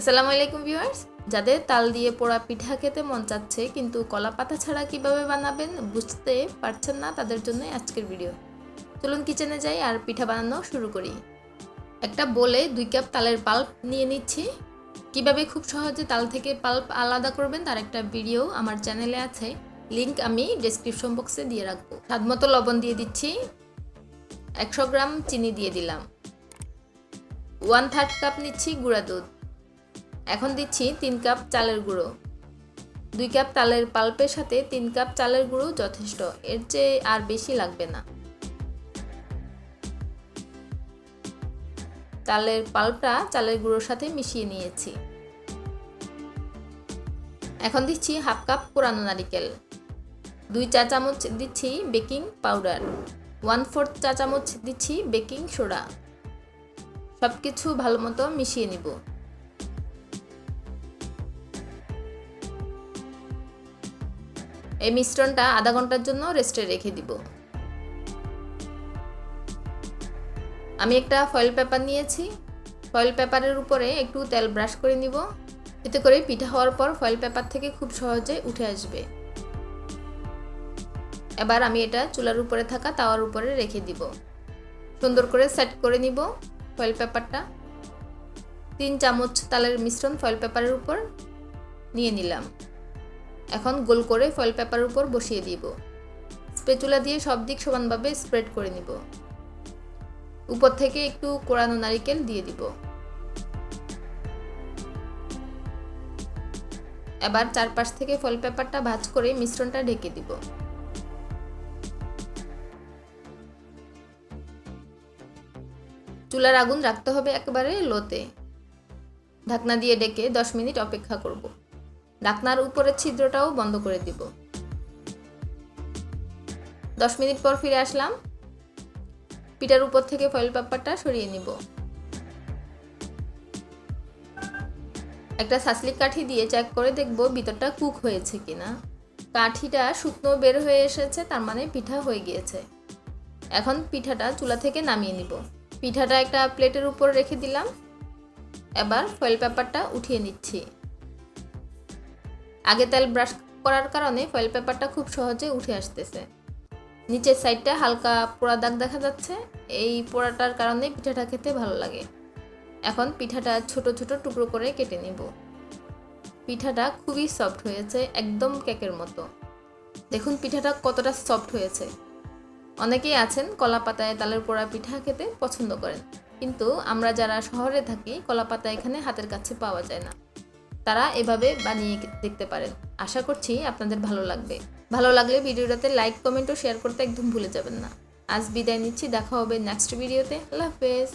আসসালামু আলাইকুম ভিউয়ার্স। যাদের তাল দিয়ে পোড়া পিঠা খেতে মন চাচ্ছে, কিন্তু কলা পাতা ছাড়া কীভাবে বানাবেন বুঝতে পারছেন না তাদের জন্য আজকের ভিডিও। চলুন কিচেনে যাই আর পিঠা বানানো শুরু করি। একটা বলে দুই কাপ তালের পাল্প নিয়ে নিচ্ছি। কীভাবে খুব সহজে তাল থেকে পাল্প আলাদা করবেন তার একটা ভিডিও আমার চ্যানেলে আছে। লিংক আমি ডেসক্রিপশন বক্সে দিয়ে রাখব। স্বাদ মতো লবণ দিয়ে দিচ্ছি। একশো গ্রাম চিনি দিয়ে দিলাম। ওয়ান থার্ড কাপ নিচ্ছি গুঁড়া দুধ। এখন দিচ্ছি তিন কাপ চালের গুঁড়ো। দুই কাপ তালের পাল্পের সাথে তিন কাপ চালের গুঁড়ো যথেষ্ট, এর চেয়ে আর বেশি লাগবে না। তালের পাল্পটা চালের গুঁড়োর সাথে মিশিয়ে নিয়েছি। এখন দিচ্ছি হাফ কাপ কোরানো নারিকেল। দুই চা চামচ দিচ্ছি বেকিং পাউডার। ওয়ান ফোর্থ চা চামচ দিচ্ছি বেকিং সোডা। সব কিছু ভালো মতো মিশিয়ে নিব। এই মিশ্রণটা আধা ঘণ্টার জন্য রেস্টে রেখে দিব। আমি একটা ফয়েল পেপার নিয়েছি। ফয়েল পেপারের উপরে একটু তেল ব্রাশ করে নিব। এতে করে পিঠা হওয়ার পর ফয়েল পেপার থেকে খুব সহজে উঠে আসবে। এবার আমি এটা চুলার উপরে থাকা তাওয়ার উপরে রেখে দিব। সুন্দর করে সেট করে নিব ফয়েল পেপারটা তিন চামচ তালের মিশ্রণ ফয়েল পেপারের উপর নিয়ে নিলাম। এখন গোল করে ফয়েল পেপারের উপর বসিয়ে দিব। স্পেচুলা দিয়ে সব দিক সমানভাবে স্প্রেড করে নিব। উপর থেকে একটু কোরানো নারিকেল দিয়ে দিব। এবার চারপাশ থেকে ফয়েল পেপারটা ভাঁজ করে মিশ্রণটা ঢেকে দিব। চুলার আগুন রাখতে হবে একেবারে লোতে ঢাকনা দিয়ে ডেকে দশ মিনিট অপেক্ষা করব। ঢাকনার উপরের ছিদ্রটাও বন্ধ করে দিব। দশ মিনিট পর ফিরে আসলাম। পিঠার উপর থেকে ফয়েল পেপারটা সরিয়ে নিব। একটা সাসলিক কাঠি দিয়ে চেক করে দেখব ভিতরটা কুক হয়েছে কিনা। কাঠিটা শুকনো বের হয়ে এসেছে, তার মানে পিঠা হয়ে গিয়েছে। এখন পিঠাটা চুলা থেকে নামিয়ে নিব। পিঠাটা একটা প্লেটের উপর রেখে দিলাম। এবার ফয়েল পেপারটা উঠিয়ে নিচ্ছি। আগে তেল ব্রাশ করার কারণে ফয়েল পেপারটা খুব সহজে উঠে আসতেছে। নিচের সাইডটা হালকা পোড়া দাগ দেখা যাচ্ছে। এই পোড়াটার কারণে পিঠাটা খেতে ভালো লাগে। এখন পিঠাটা ছোট ছোট টুকরো করে কেটে নিব। পিঠাটা খুবই সফট হয়েছে, একদম কেকের মতো। দেখুন পিঠাটা কতটা সফট হয়েছে। অনেকেই আছেন কলা পাতায় তালের পোড়া পিঠা খেতে পছন্দ করেন। কিন্তু আমরা যারা শহরে থাকি, কলা পাতা এখানে হাতের কাছে পাওয়া যায় না। তারা এভাবে বানিয়ে দেখতে পারেন। আশা করছি আপনাদের ভালো লাগবে। ভালো লাগলে ভিডিওটাতে লাইক কমেন্ট ও শেয়ার করতে একদম ভুলে যাবেন না। আজ বিদায় নিচ্ছি, দেখা হবে নেক্সট ভিডিওতে আল্লাহ হাফেজ।